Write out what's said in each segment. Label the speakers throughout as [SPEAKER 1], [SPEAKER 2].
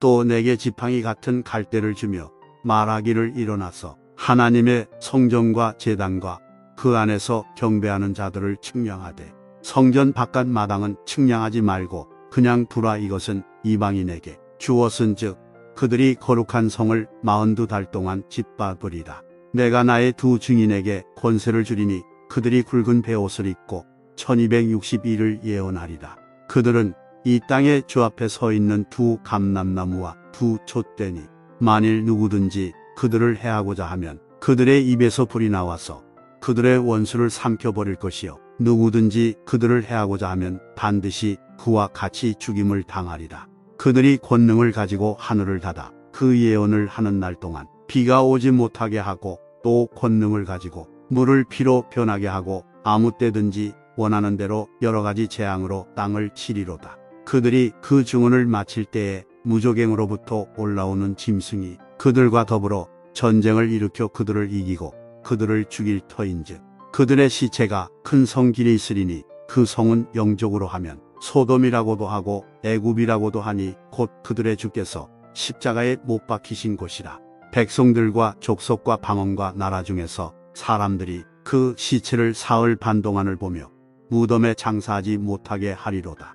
[SPEAKER 1] 또 내게 지팡이 같은 갈대를 주며 말하기를 일어나서 하나님의 성전과 제단과 그 안에서 경배하는 자들을 측량하되 성전 바깥 마당은 측량하지 말고 그냥 두라 이것은 이방인에게 주었은즉 그들이 거룩한 성을 마흔두 달 동안 짓밟으리라. 내가 나의 두 증인에게 권세를 주리니 그들이 굵은 베옷을 입고 1262를 예언하리라. 그들은 이 땅에 주 앞에 서 있는 두 감람나무와 두 촛대니 만일 누구든지 그들을 해하고자 하면 그들의 입에서 불이 나와서 그들의 원수를 삼켜버릴 것이요 누구든지 그들을 해하고자 하면 반드시 그와 같이 죽임을 당하리라. 그들이 권능을 가지고 하늘을 닫아 그 예언을 하는 날 동안 비가 오지 못하게 하고 또 권능을 가지고 물을 피로 변하게 하고 아무 때든지 원하는 대로 여러 가지 재앙으로 땅을 치리로다. 그들이 그 증언을 마칠 때에 무조갱으로부터 올라오는 짐승이 그들과 더불어 전쟁을 일으켜 그들을 이기고 그들을 죽일 터인즉 그들의 시체가 큰 성길에 있으리니 그 성은 영적으로 하면 소돔이라고도 하고 애굽이라고도 하니 곧 그들의 주께서 십자가에 못 박히신 곳이라 백성들과 족속과 방언과 나라 중에서 사람들이 그 시체를 사흘 반 동안을 보며 무덤에 장사하지 못하게 하리로다.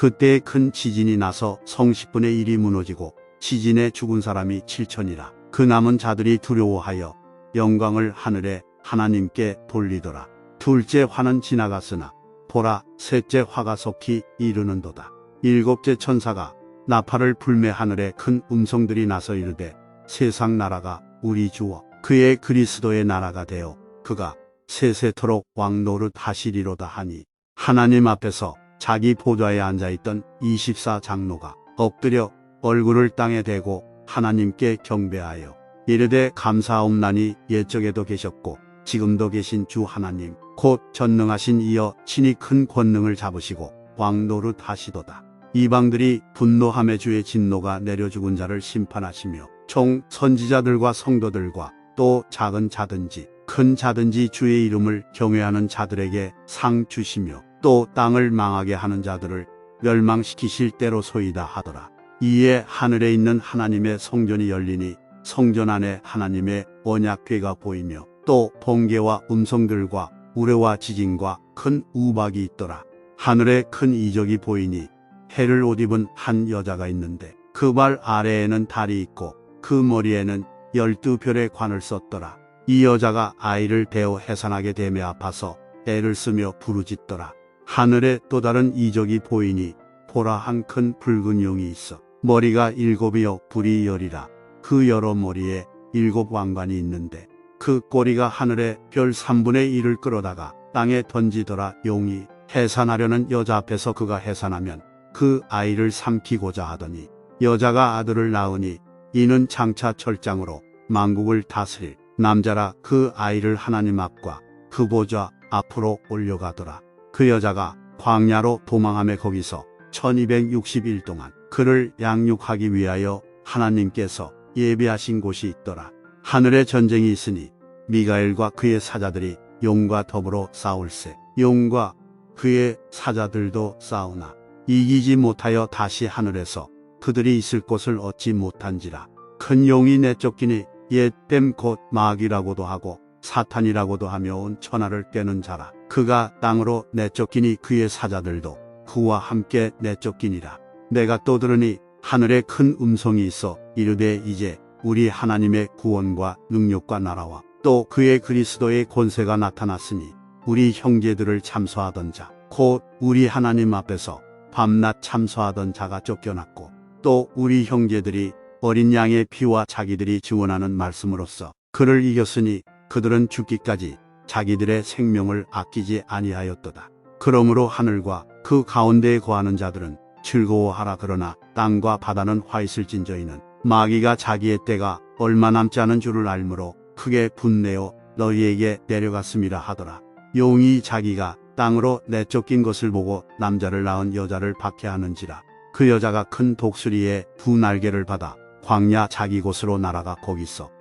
[SPEAKER 1] 그때 큰 지진이 나서 성 10분의 1이 무너지고 지진에 죽은 사람이 7천이라. 그 남은 자들이 두려워하여 영광을 하늘에 하나님께 돌리더라. 둘째 화는 지나갔으나 보라 셋째 화가 속히 이르는도다. 일곱째 천사가 나팔을 불매 하늘에 큰 음성들이 나서 이르되 세상 나라가 우리 주어 그의 그리스도의 나라가 되어 그가 세세토록 왕노릇 하시리로다 하니 하나님 앞에서 자기 보좌에 앉아있던 24장로가 엎드려 얼굴을 땅에 대고 하나님께 경배하여 이르되 감사옵나니 옛적에도 계셨고 지금도 계신 주 하나님 곧 전능하신 이여 친히 큰 권능을 잡으시고 왕노릇 하시도다. 이방들이 분노함에 주의 진노가 내려 죽은 자를 심판하시며 총 선지자들과 성도들과 또 작은 자든지 큰 자든지 주의 이름을 경외하는 자들에게 상 주시며 또 땅을 망하게 하는 자들을 멸망시키실 때로 소이다 하더라. 이에 하늘에 있는 하나님의 성전이 열리니 성전 안에 하나님의 언약궤가 보이며 또 번개와 음성들과 우레와 지진과 큰 우박이 있더라. 하늘에 큰 이적이 보이니 해를 옷 입은 한 여자가 있는데 그 발 아래에는 달이 있고 그 머리에는 열두 별의 관을 썼더라. 이 여자가 아이를 베어 해산하게 되며 아파서 애를 쓰며 부르짖더라. 하늘에 또 다른 이적이 보이니 보라 한 큰 붉은 용이 있어 머리가 일곱이요 불이 열이라 그 여러 머리에 일곱 왕관이 있는데 그 꼬리가 하늘에 별 3분의 1을 끌어다가 땅에 던지더라 용이 해산하려는 여자 앞에서 그가 해산하면 그 아이를 삼키고자 하더니 여자가 아들을 낳으니 이는 장차 철장으로 만국을 다스릴 남자라 그 아이를 하나님 앞과 그 보좌 앞으로 올려가더라. 그 여자가 광야로 도망함에 거기서 1261 동안 그를 양육하기 위하여 하나님께서 예비하신 곳이 있더라. 하늘에 전쟁이 있으니 미가엘과 그의 사자들이 용과 더불어 싸울세. 용과 그의 사자들도 싸우나 이기지 못하여 다시 하늘에서 그들이 있을 곳을 얻지 못한지라. 큰 용이 내쫓기니 옛뱀 곧 마귀라고도 하고 사탄이라고도 하며 온 천하를 깨는 자라. 그가 땅으로 내쫓기니 그의 사자들도 그와 함께 내쫓기니라. 내가 또 들으니 하늘에 큰 음성이 있어 이르되 이제 우리 하나님의 구원과 능력과 나라와 또 그의 그리스도의 권세가 나타났으니 우리 형제들을 참소하던 자, 곧 우리 하나님 앞에서 밤낮 참소하던 자가 쫓겨났고 또 우리 형제들이 어린 양의 피와 자기들이 증언하는 말씀으로써 그를 이겼으니 그들은 죽기까지 자기들의 생명을 아끼지 아니하였도다. 그러므로 하늘과 그 가운데에 거하는 자들은 즐거워하라 그러나 땅과 바다는 화 있을진저희는 마귀가 자기의 때가 얼마 남지 않은 줄을 알므로 크게 분내어 너희에게 내려갔음이라 하더라. 용이 자기가 땅으로 내쫓긴 것을 보고 남자를 낳은 여자를 박해하는지라. 그 여자가 큰 독수리의 두 날개를 받아 광야 자기 곳으로 날아가 거기서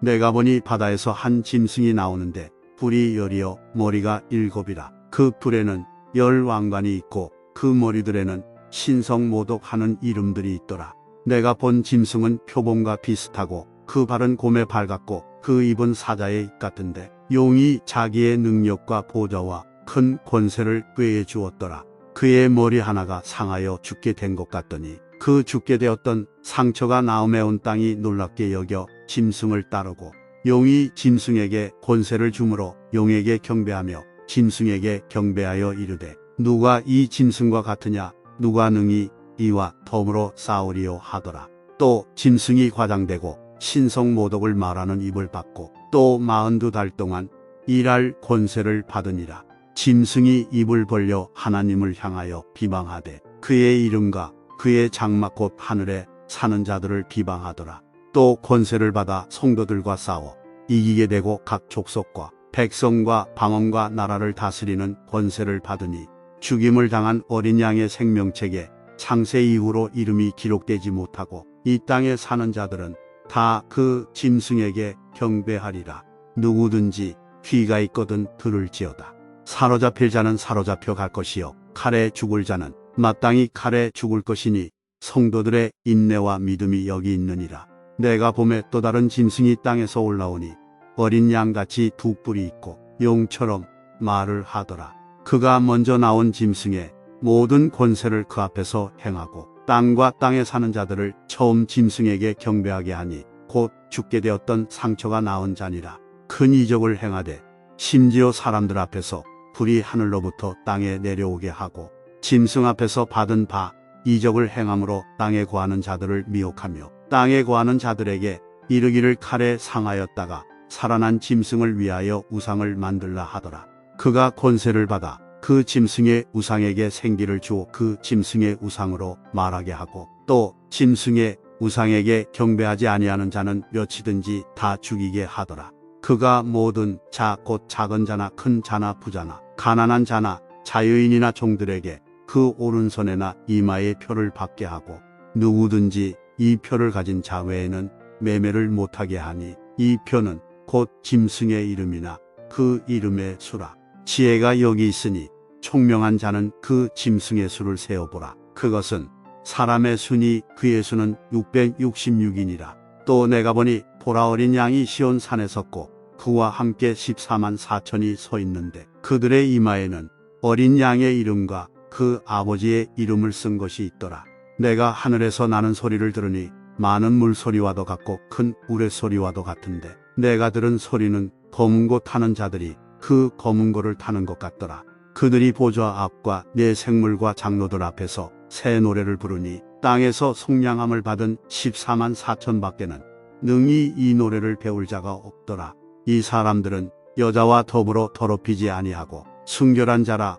[SPEAKER 1] 내가 보니 바다에서 한 짐승이 나오는데 불이 열이어 머리가 일곱이라. 그 불에는 열 왕관이 있고 그 머리들에는 신성 모독하는 이름들이 있더라. 내가 본 짐승은 표범과 비슷하고 그 발은 곰의 발 같고 그 입은 사자의 입 같은데 용이 자기의 능력과 보좌와 큰 권세를 꾀해 주었더라. 그의 머리 하나가 상하여 죽게 된 것 같더니 그 죽게 되었던 상처가 나음에 온 땅이 놀랍게 여겨 짐승을 따르고 용이 짐승에게 권세를 주므로 용에게 경배하며 짐승에게 경배하여 이르되 누가 이 짐승과 같으냐 누가 능히 이와 덤으로 싸우리요 하더라. 또 짐승이 과장되고 신성 모독을 말하는 입을 받고 또 마흔두 달 동안 일할 권세를 받으니라. 짐승이 입을 벌려 하나님을 향하여 비방하되 그의 이름과 그의 장막 곧 하늘에 사는 자들을 비방하더라. 또 권세를 받아 성도들과 싸워 이기게 되고 각 족속과 백성과 방언과 나라를 다스리는 권세를 받으니 죽임을 당한 어린 양의 생명책에 창세 이후로 이름이 기록되지 못하고 이 땅에 사는 자들은 다 그 짐승에게 경배하리라. 누구든지 귀가 있거든 들을지어다. 사로잡힐 자는 사로잡혀 갈 것이요 칼에 죽을 자는 마땅히 칼에 죽을 것이니 성도들의 인내와 믿음이 여기 있느니라. 내가 봄에 또 다른 짐승이 땅에서 올라오니 어린 양같이 두 뿔이 있고 용처럼 말을 하더라. 그가 먼저 나온 짐승의 모든 권세를 그 앞에서 행하고 땅과 땅에 사는 자들을 처음 짐승에게 경배하게 하니 곧 죽게 되었던 상처가 나온 자니라. 큰 이적을 행하되 심지어 사람들 앞에서 불이 하늘로부터 땅에 내려오게 하고 짐승 앞에서 받은 바 이적을 행함으로 땅에 거하는 자들을 미혹하며 땅에 거하는 자들에게 이르기를 칼에 상하였다가 살아난 짐승을 위하여 우상을 만들라 하더라. 그가 권세를 받아 그 짐승의 우상에게 생기를 주어 그 짐승의 우상으로 말하게 하고 또 짐승의 우상에게 경배하지 아니하는 자는 몇이든지 다 죽이게 하더라. 그가 모든 자 곧 작은 자나 큰 자나 부자나 가난한 자나 자유인이나 종들에게 그 오른손에나 이마에 표를 받게 하고 누구든지 이 표를 가진 자 외에는 매매를 못하게 하니 이 표는 곧 짐승의 이름이나 그 이름의 수라. 지혜가 여기 있으니 총명한 자는 그 짐승의 수를 세어보라. 그것은 사람의 순이 그의 수는 666이니라. 또 내가 보니 보라 어린 양이 시온 산에 섰고 그와 함께 14만 4천이 서 있는데 그들의 이마에는 어린 양의 이름과 그 아버지의 이름을 쓴 것이 있더라. 내가 하늘에서 나는 소리를 들으니 많은 물소리와도 같고 큰 우레소리와도 같은데 내가 들은 소리는 검은 고 타는 자들이 그 검은 고를 타는 것 같더라. 그들이 보좌 앞과 내 생물과 장로들 앞에서 새 노래를 부르니 땅에서 속량함을 받은 14만 4천 밖에는 능히 이 노래를 배울 자가 없더라. 이 사람들은 여자와 더불어 더럽히지 아니하고 순결한 자라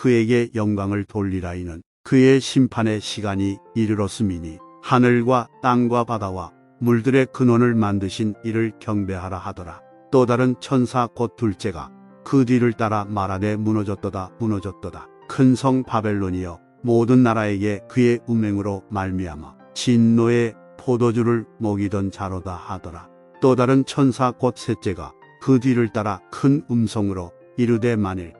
[SPEAKER 1] 그에게 영광을 돌리라 이는 그의 심판의 시간이 이르렀음이니 하늘과 땅과 바다와 물들의 근원을 만드신 이를 경배하라 하더라. 또 다른 천사 곧 둘째가 그 뒤를 따라 말하되 무너졌도다 무너졌도다. 큰 성 바벨론이여 모든 나라에게 그의 음행으로 말미암아 진노의 포도주를 먹이던 자로다 하더라. 또 다른 천사 곧 셋째가 그 뒤를 따라 큰 음성으로 이르되 만일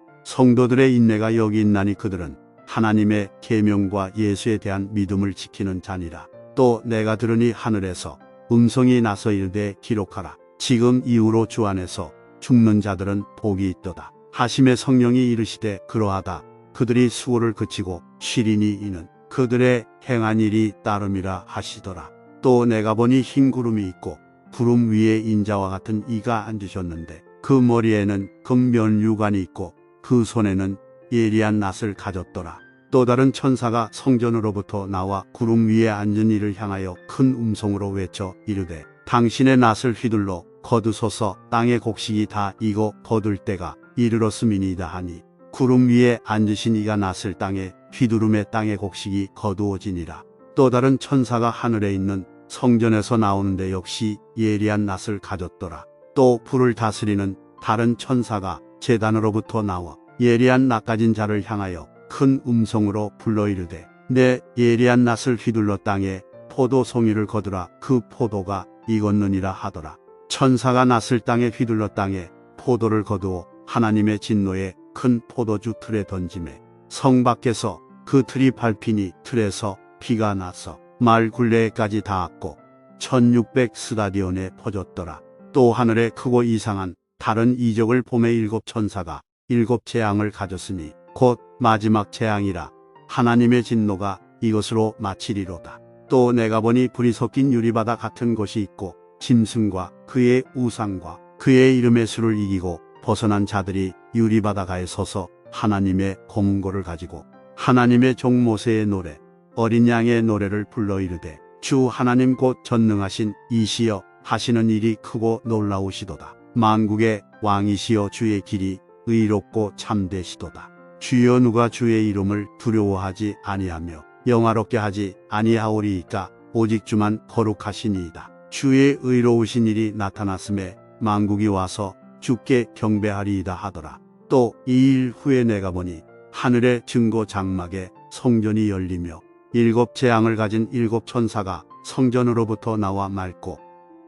[SPEAKER 1] 성도들의 인내가 여기 있나니 그들은 하나님의 계명과 예수에 대한 믿음을 지키는 자니라. 또 내가 들으니 하늘에서 음성이 나서 이르되 기록하라. 지금 이후로 주 안에서 죽는 자들은 복이 있도다. 하심의 성령이 이르시되 그러하다. 그들이 수고를 그치고 쉬리니 이는 그들의 행한 일이 따름이라 하시더라. 또 내가 보니 흰 구름이 있고 구름 위에 인자와 같은 이가 앉으셨는데 그 머리에는 금면류관이 있고 그 손에는 예리한 낫을 가졌더라. 또 다른 천사가 성전으로부터 나와 구름 위에 앉은 이를 향하여 큰 음성으로 외쳐 이르되 당신의 낫을 휘둘러 거두소서 땅의 곡식이 다 익어 거둘 때가 이르렀음이니이다 하니 구름 위에 앉으신 이가 낫을 땅에 휘두름에 땅의 곡식이 거두어지니라. 또 다른 천사가 하늘에 있는 성전에서 나오는데 역시 예리한 낫을 가졌더라. 또 불을 다스리는 다른 천사가 재단으로부터 나와 예리한 낫 가진 자를 향하여 큰 음성으로 불러 이르되 내 예리한 낫을 휘둘러 땅에 포도 송이를 거두라 그 포도가 익었느니라 하더라. 천사가 낫을 땅에 휘둘러 땅에 포도를 거두어 하나님의 진노에 큰 포도주 틀에 던짐에 성 밖에서 그 틀이 밟히니 틀에서 피가 나서 말 굴레까지 닿았고 1600 스다디온에 퍼졌더라. 또 하늘에 크고 이상한 다른 이적을 봄의 일곱 천사가 일곱 재앙을 가졌으니 곧 마지막 재앙이라 하나님의 진노가 이것으로 마치리로다. 또 내가 보니 불이 섞인 유리바다 같은 것이 있고 짐승과 그의 우상과 그의 이름의 수를 이기고 벗어난 자들이 유리바다가에 서서 하나님의 검은고를 가지고 하나님의 종 모세의 노래 어린 양의 노래를 불러 이르되 주 하나님 곧 전능하신 이시여 하시는 일이 크고 놀라우시도다. 만국의 왕이시여 주의 길이 의롭고 참되시도다. 주여 누가 주의 이름을 두려워하지 아니하며 영화롭게 하지 아니하오리이까 오직 주만 거룩하시니이다. 주의 의로우신 일이 나타났음에 만국이 와서 주께 경배하리이다 하더라. 또 이 일 후에 내가 보니 하늘의 증거 장막에 성전이 열리며 일곱 재앙을 가진 일곱 천사가 성전으로부터 나와 맑고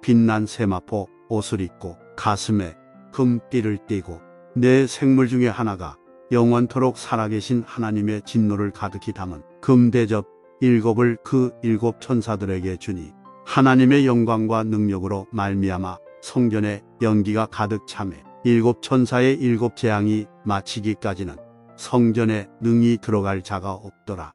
[SPEAKER 1] 빛난 세마포 옷을 입고 가슴에 금띠를 띠고 내 생물 중에 하나가 영원토록 살아계신 하나님의 진노를 가득히 담은 금대접 일곱을 그 일곱 천사들에게 주니 하나님의 영광과 능력으로 말미암아 성전에 연기가 가득 차매 일곱 천사의 일곱 재앙이 마치기까지는 성전에 능히 들어갈 자가 없더라.